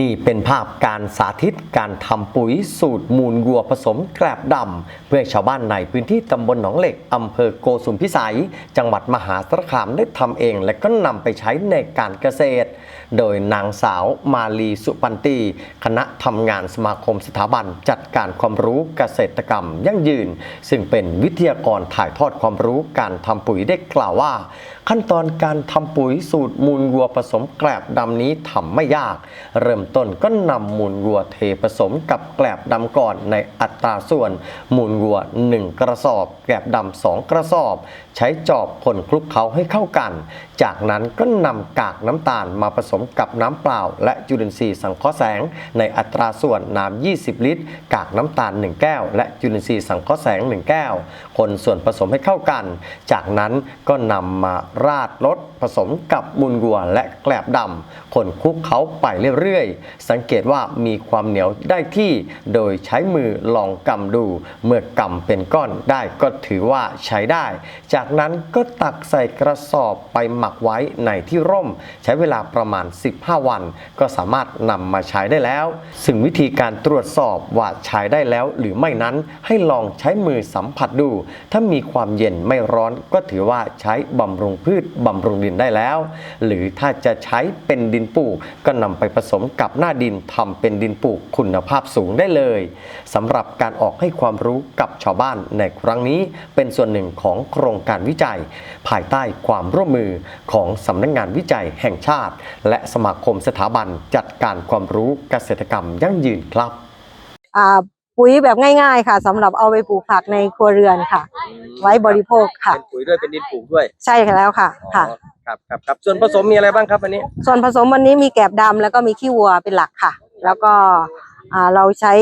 นี่เป็นภาพการสาธิตการทำปุ๋ยสูตรมูลวัวผสมแกลบดำเพื่อชาวบ้านในพื้นที่ตำบลหนองเหล็กอำเภอโกสุมพิสัย จังหวัดมหาสารคามได้ทำเอง และก็นำไปใช้ในการเกษตร โดยนางสาวมาลีสุปันตีคณะทำงานสมาคมสถาบันจัดการความรู้เกษตรกรรมยั่งยืน ซึ่งเป็นวิทยากรถ่ายทอดความรู้การทำปุ๋ยได้กล่าวว่า ขั้นตอนการทำปุ๋ยสูตรมูลวัวผสมแกลบดำนี้ทำไม่ยาก เริ่มต้นก็นำมูลวัวเทผสมกับแกลบดำก่อนในอัตราส่วน มูลวัว 1 กระสอบ แกลบดำสองกระสอบ ใช้จอบคนคลุกเคล้าให้เข้ากัน จากนั้นก็นำกากน้ำตาลมาผสมกับน้ำเปล่า และจุลินทรีย์สังเคราะห์แสง ในอัตราส่วนน้ำ 20 ลิตร กากน้ำตาล 1 แก้ว และจุลินทรีย์สังเคราะห์แสง 1 แก้ว คนส่วนผสมให้เข้ากัน จากนั้นก็นำมาราดรสผสมกับมูลวัวและแกลบดำคนคลุกเขาไปเรื่อยๆ สังเกตว่ามีความเหนียวได้ที่ โดยใช้มือลองกำดู เมื่อกำเป็นก้อนได้ก็ถือว่าใช้ได้ จากนั้นก็ตักใส่กระสอบไปหมักไว้ในที่ร่ม ใช้เวลาประมาณ15 วัน ก็สามารถนำมาใช้ได้แล้ว ซึ่งวิธีการตรวจสอบว่าใช้ได้แล้วหรือไม่นั้นให้ลองใช้มือสัมผัสดู ถ้ามีความเย็นไม่ร้อนก็ถือว่าใช้บำรุงพืชบำรุงดินได้แล้ว หรือถ้าจะใช้เป็นดินปลูก ก็นำไปผสมกับหน้าดินทำเป็นดินปลูกคุณภาพสูงได้เลยสำหรับการออกให้ความรู้กับชาวบ้านในครั้งนี้ เป็นส่วนหนึ่งของโครงการวิจัย ภายใต้ความร่วมมือของสำนักงงานวิจัยแห่งชาติและสมาคมสถาบันจัดการความรู้เกษตรกรรมยั่งยืนครับอ่าปุ๋ยแบบง่าย ๆ ค่ะสำหรับเอาไปปลูกผักในครัวเรือนค่ะ ไว้บริโภคค่ะเป็นปุ๋ยด้วยเป็นดินปลูกด้วย ใช่แล้วค่ะค่ะอ๋อครับครับครับส่วนผสมมีอะไรบ้างครับวันนี้ ส่วนผสมวันนี้มีแกบดำแล้วก็มีขี้วัวเป็นหลักค่ะ แล้วก็อ่าเราใช้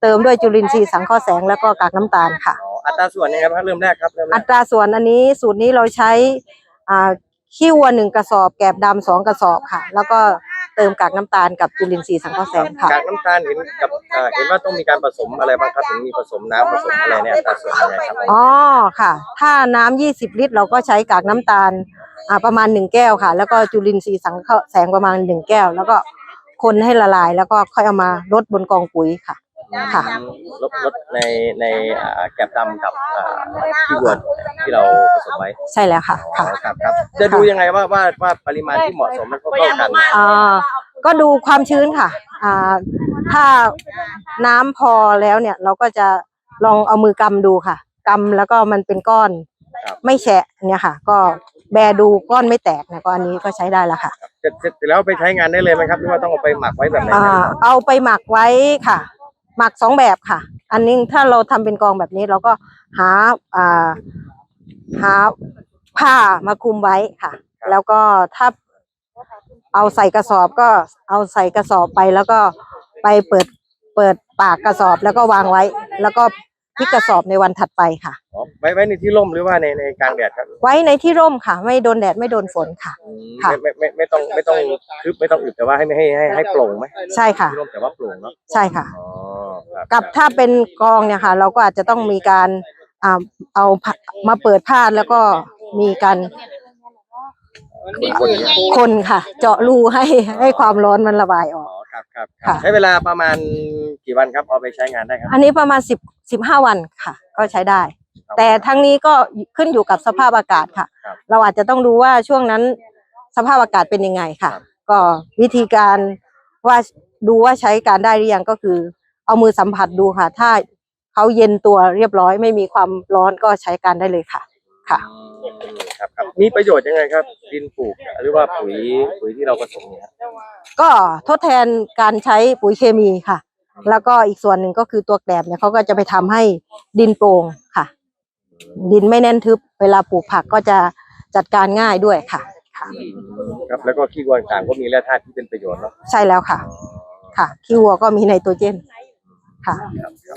เติมด้วยจุลินทรีย์สังเคราะห์แสงแล้วก็กากน้ำตาลค่ะอ๋ออัตราส่วนยังไงบ้างครับเริ่มแรกครับเริ่มแรอักตราส่วนอันนี้สูตรนี้เราใช้อ่า ขี้วัวหนึ่งกระสอบ แกบดำสองกระสอบค่ะ แล้วก็เติมกากน้ำตาลกับจุลินทรีย์สังเคราะห์แสงค่ะกากน้ำตาลเห็นกับเอ่อเห็นว่าต้องมีการผสมอะไรบ้างครับถึงมีผสมน้ำผสมอะไรเนี่ยอัตราส่วนยังไงครับอ๋อค่ะ ถ้าน้ำยี่สิบลิตร เราก็ใช้กากน้ำตาลอ่าประมาณหนึ่งแก้วค่ะ แล้วก็จุลินทรีย์สังเคราะห์แสงประมาณหนึ่งแก้ว แล้วก็คนให้ละลายแล้วก็ค่อยเอามาลดบนกองปุ๋ยค่ะ ค่ะลดลดในในอ่าแกบดำกับอ่าขี้วัวที่เราผสมไว้ใช่แล้วค่ะอ๋ค่ะอครับครับ จะดูยังไงว่าว่าว่าปริมาณที่เหมาะสมมันเท่ากัน อ่าก็ดูความชื้นค่ะอ่าถ้าน้ำพอแล้วเนี่ย เราก็จะลองเอามือกำดูค่ะกำแล้วก็มันเป็นก้อน ครับ ไม่แฉะเนี่ยค่ะ ก็แบดูก้อนไม่แตกเนี่ยก็อันนี้ก็ใช้ได้แล้วค่ะเสร็จเสร็จแล้วไปใช้งานได้เลยไหมครับหรือว่าต้องเอาไปหมักไว้แบบไหนอ่าเอาไปหมักไว้ค่ะ หมักสองแบบค่ะ อันนี้ถ้าเราทำเป็นกองแบบนี้เราก็หาอ่าหาผ้ามาคลุมไว้ค่ะ แล้วก็ถ้าเอาใส่กระสอบก็เอาใส่กระสอบไปแล้วก็ไปเปิดเปิดปากกระสอบแล้วก็วางไว้ แล้วก็พลิกกระสอบในวันถัดไปค่ะอ๋อไว้ไว้ในที่ร่มหรือว่าในในกลางแดดครับ ไว้ในที่ร่มค่ะ ไม่โดนแดดไม่โดนฝนค่ะอืมค่ะไม่ไม่ไม่ไม่ต้องไม่ต้องคึบไม่ต้องอึดแต่ว่าให้ให้ให้ให้โปร่งไหมใช่ค่ะที่ร่มแต่ว่าโปร่งเนาะใช่ค่ะอ๋อครับ กับถ้าเป็นกองเนี่ยค่ะ เราก็อาจจะต้องมีการอ่าเอาผ้ามาเปิดผ้าแล้วก็มีการคนอย่างเงี้ยคนค่ะ เจาะรูให้ให้ความร้อนมันระบายออ๋ออก ครับครับครับค่ะ ใช้เวลาประมาณกี่วันครับเอาไปใช้งานได้ครับอันนี้ประมาณสิบสิบห้าวันค่ะ ก็ใช้ได้ แต่ทั้งนี้ก็ขึ้นอยู่กับสภาพอากาศค่ะ ครับ เราอาจจะต้องดูว่าช่วงนั้นสภาพอากาศเป็นยังไงค่ะ ครับ ก็วิธีการว่าดูว่าใช้การได้หรือยังก็คือ เอามือสัมผัสดูค่ะ ถ้าเขาเย็นตัวเรียบร้อย ไม่มีความร้อนก็ใช้การได้เลยค่ะ ค่ะอืมครับครับมีประโยชน์ยังไงครับ ดินปลูกหรือว่าปุ๋ยปุ๋ยที่เราผสมเนี่ยครับก็ทดแทนการใช้ปุ๋ยเคมีค่ะ แล้วก็อีกส่วนหนึ่งก็คือตัวแกลบเนี่ยเขาก็จะไปทำให้ดินโปร่งค่ะ ดินไม่แน่นทึบเวลาปลูกผักก็จะจัดการง่ายด้วยค่ะค่ะ ครับแล้วก็ขี้วัวต่างๆก็มีแร่ธาตุที่เป็นประโยชน์เนาะใช่แล้วค่ะ ค่ะขี้วัวก็มีไนโตรเจน 啊